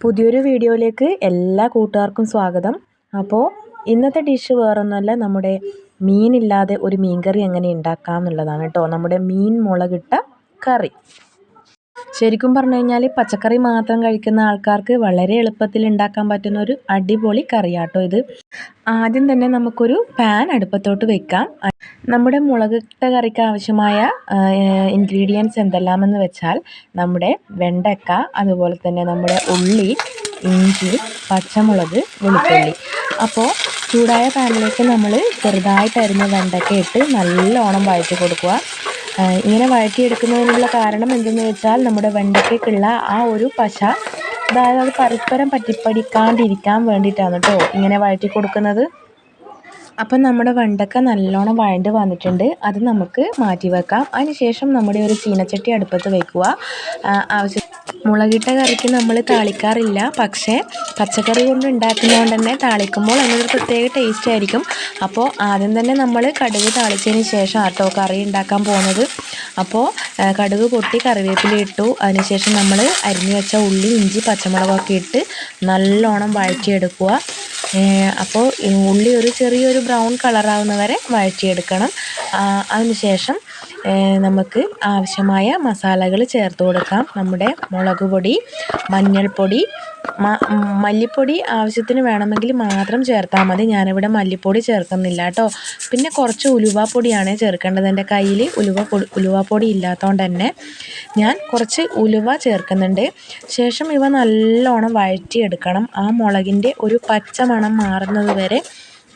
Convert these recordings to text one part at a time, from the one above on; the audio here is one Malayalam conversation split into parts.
പുതിയൊരു വീഡിയോയിലേക്ക് എല്ലാ കൂട്ടുകാർക്കും സ്വാഗതം. അപ്പോൾ ഇന്നത്തെ ഡിഷ് വേറൊന്നുമല്ല നമ്മുടെ മീനില്ലാതെ ഒരു മീൻ കറി എങ്ങനെ ഉണ്ടാക്കാം എന്നുള്ളതാണ് കേട്ടോ നമ്മുടെ മീൻ മുളകിട്ട കറി. ശരിക്കും പറഞ്ഞു കഴിഞ്ഞാൽ പച്ചക്കറി മാത്രം കഴിക്കുന്ന ആൾക്കാർക്ക് വളരെ എളുപ്പത്തിൽ ഉണ്ടാക്കാൻ പറ്റുന്ന ഒരു അടിപൊളി കറിയാട്ടോ ഇത്. ആദ്യം തന്നെ നമുക്കൊരു പാൻ അടുപ്പത്തോട്ട് വെക്കാം. നമ്മുടെ മുളകിട്ട കറിക്ക് ആവശ്യമായ ഇൻഗ്രീഡിയൻസ് എന്തെല്ലാമെന്ന് വെച്ചാൽ നമ്മുടെ വെണ്ടക്ക അതുപോലെ തന്നെ നമ്മുടെ ഉള്ളി ഇഞ്ചി പച്ചമുളക് വെളുത്തുള്ളി. അപ്പോൾ ചൂടായ പാനിലേക്ക് നമ്മൾ ചെറുതായിട്ട് അരിഞ്ഞ വെണ്ടയ്ക്ക ഇട്ട് നല്ലോണം വഴറ്റി കൊടുക്കുക. ഇങ്ങനെ വഴറ്റിയെടുക്കുന്നതിനുള്ള കാരണം എന്തെന്ന് വെച്ചാൽ നമ്മുടെ വെണ്ടയ്ക്കയ്ക്കുള്ള ആ ഒരു പശ അതായത് അത് പരസ്പരം പറ്റിപ്പടിക്കാണ്ടിരിക്കാൻ വേണ്ടിയിട്ടാണ് കേട്ടോ ഇങ്ങനെ വഴറ്റി കൊടുക്കുന്നത്. അപ്പം നമ്മുടെ വെണ്ടക്ക നല്ലോണം വഴണ്ട് വന്നിട്ടുണ്ട്. അത് നമുക്ക് മാറ്റി വെക്കാം അതിന് ശേഷം നമ്മുടെ ഒരു ചീനച്ചട്ടി അടുപ്പത്ത് വെക്കുക. ആവശ്യം മുളകിട്ട കറിക്ക് നമ്മൾ താളിക്കാറില്ല. പക്ഷേ പച്ചക്കറി കൊണ്ട് ഉണ്ടാക്കുന്നതുകൊണ്ട് തന്നെ താളിക്കുമ്പോൾ അതിനൊരു പ്രത്യേക ടേസ്റ്റ് ആയിരിക്കും. അപ്പോൾ ആദ്യം തന്നെ നമ്മൾ കടുക് താളിച്ചതിന് ശേഷം ആട്ടോ കറി ഉണ്ടാക്കാൻ പോകുന്നത് അപ്പോൾ കടുക് പൊട്ടി കറിവേപ്പില ഇട്ടു. അതിനുശേഷം നമ്മൾ അരിഞ്ഞു വെച്ച ഉള്ളി ഇഞ്ചി പച്ചമുളകൊക്കെ ഇട്ട് നല്ലോണം വഴറ്റിയെടുക്കുക. അപ്പോൾ ഉള്ളി ഒരു ചെറിയൊരു ബ്രൗൺ കളറാവുന്ന വരെ വഴറ്റിയെടുക്കണം അതിനുശേഷം നമുക്ക് ആവശ്യമായ മസാലകൾ ചേർത്ത് കൊടുക്കാം. നമ്മുടെ മുളക് പൊടി മഞ്ഞൾപ്പൊടി മല്ലിപ്പൊടി ആവശ്യത്തിന് വേണമെങ്കിൽ മാത്രം ചേർത്താൽ മതി. ഞാനിവിടെ മല്ലിപ്പൊടി ചേർക്കുന്നില്ല കേട്ടോ. പിന്നെ കുറച്ച് ഉലുവാപ്പൊടിയാണ് ചേർക്കേണ്ടത്. എന്റെ കയ്യിൽ ഉലുവ പൊടി ഉലുവാപ്പൊടി ഇല്ലാത്തതുകൊണ്ട് തന്നെ ഞാൻ കുറച്ച് ഉലുവ ചേർക്കുന്നുണ്ട്. ശേഷം ഇവ നല്ലോണം വഴറ്റിയെടുക്കണം. ആ മുളകിന്റെ ഒരു പച്ച മണം മാറുന്നത് വരെ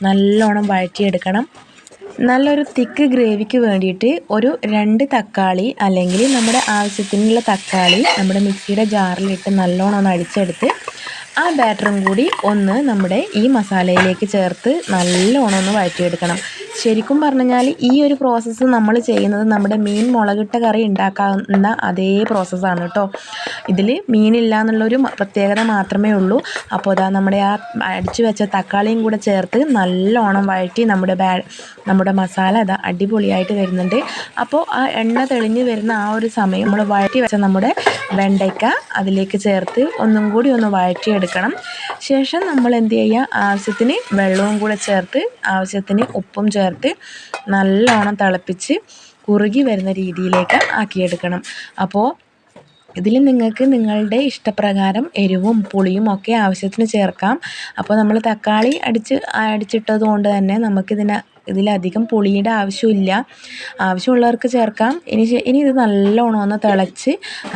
നല്ലോണം വഴറ്റിയെടുക്കണം. നല്ലൊരു തിക്ക് ഗ്രേവിക്ക് വേണ്ടിയിട്ട് ഒരു രണ്ട് തക്കാളി അല്ലെങ്കിൽ നമ്മുടെ ആവശ്യത്തിനുള്ള തക്കാളി നമ്മുടെ മിക്സിയുടെ ജാറിലിട്ട് നല്ലോണം ഒന്ന് അടിച്ചെടുത്ത് ആ ബാറ്ററും കൂടി ഒന്ന് നമ്മുടെ ഈ മസാലയിലേക്ക് ചേർത്ത് നല്ലോണം ഒന്ന് വഴറ്റിയെടുക്കണം. ശരിക്കും പറഞ്ഞു കഴിഞ്ഞാൽ ഈ ഒരു പ്രോസസ്സ് നമ്മൾ ചെയ്യുന്നത് നമ്മുടെ മീൻ മുളകിട്ട കറി ഉണ്ടാക്കാവുന്ന അതേ പ്രോസസ്സാണ് കേട്ടോ. ഇതിൽ മീനില്ല എന്നുള്ളൊരു പ്രത്യേകത മാത്രമേ ഉള്ളൂ. അപ്പോൾ അതാ നമ്മുടെ ആ അടിച്ചു വെച്ച തക്കാളിയും കൂടെ ചേർത്ത് നല്ലോണം വഴറ്റി നമ്മുടെ ബാ നമ്മുടെ മസാല അതാ അടിപൊളിയായിട്ട് വരുന്നുണ്ട്. അപ്പോൾ ആ എണ്ണ തെളിഞ്ഞ് വരുന്ന ആ ഒരു സമയം നമ്മൾ വഴറ്റി വെച്ച നമ്മുടെ വെണ്ടയ്ക്ക അതിലേക്ക് ചേർത്ത് ഒന്നും കൂടി ഒന്ന് വഴറ്റിയെടുക്കണം. ശേഷം നമ്മൾ എന്ത് ചെയ്യുക? ആവശ്യത്തിന് വെള്ളവും കൂടെ ചേർത്ത് ആവശ്യത്തിന് ഉപ്പും ചേർത്ത് നല്ലോണം തിളപ്പിച്ച് കുറുകി വരുന്ന രീതിയിലേക്ക് ആക്കിയെടുക്കണം. അപ്പോൾ ഇതിൽ നിങ്ങൾക്ക് നിങ്ങളുടെ ഇഷ്ടപ്രകാരം എരിവും പുളിയും ഒക്കെ ആവശ്യത്തിന് ചേർക്കാം. അപ്പോൾ നമ്മൾ തക്കാളി അടിച്ച് അടിച്ചിട്ടത് കൊണ്ട് തന്നെ നമുക്കിതിന് ഇതിലധികം പുളിയുടെ ആവശ്യമില്ല. ആവശ്യമുള്ളവർക്ക് ചേർക്കാം. ഇനി ഇനി ഇത് നല്ലോണം ഒന്ന് തിളച്ച്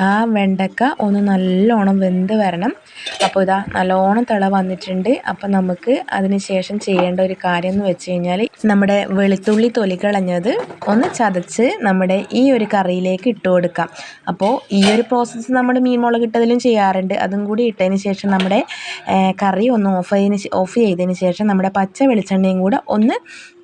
ആ വെണ്ടക്ക ഒന്ന് നല്ലോണം വെന്ത് വരണം. അപ്പോൾ ഇതാ നല്ലോണം തിള വന്നിട്ടുണ്ട്. അപ്പോൾ നമുക്ക് അതിന് ശേഷം ചെയ്യേണ്ട ഒരു കാര്യം എന്ന് വെച്ച് കഴിഞ്ഞാൽ നമ്മുടെ വെളുത്തുള്ളി തൊലി കളഞ്ഞത് ഒന്ന് ചതച്ച് നമ്മുടെ ഈ ഒരു കറിയിലേക്ക് ഇട്ട് കൊടുക്കാം. അപ്പോൾ ഈ ഒരു പ്രോസസ്സ് നമ്മൾ മീൻ മുളക് ഇട്ടതിലും ചെയ്യാറുണ്ട്. അതും കൂടി ഇട്ടതിന് ശേഷം നമ്മുടെ കറി ഒന്ന് ഓഫ് ചെയ്തതിന് ഓഫ് ചെയ്തതിന് ശേഷം നമ്മുടെ പച്ച വെളിച്ചെണ്ണയും കൂടെ ഒന്ന്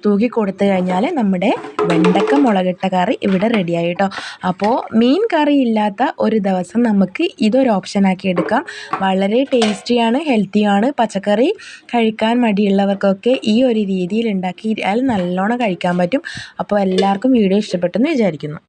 തൂക്കി കൊടുത്തു കഴിഞ്ഞാൽ നമ്മുടെ വെണ്ടക്ക മുളകിട്ട കറി ഇവിടെ റെഡി ആയിട്ടോ അപ്പോൾ മീൻ കറി ഇല്ലാത്ത ഒരു ദിവസം നമുക്ക് ഇതൊരു ഓപ്ഷനാക്കി എടുക്കാം. വളരെ ടേസ്റ്റിയാണ് ഹെൽത്തിയാണ് പച്ചക്കറി കഴിക്കാൻ മടിയുള്ളവർക്കൊക്കെ ഈ ഒരു രീതിയിൽ ഉണ്ടാക്കിയാൽ നല്ലോണം കഴിക്കാൻ പറ്റും. അപ്പോൾ എല്ലാവർക്കും വീഡിയോ ഇഷ്ടപ്പെട്ടെന്ന് വിചാരിക്കുന്നു.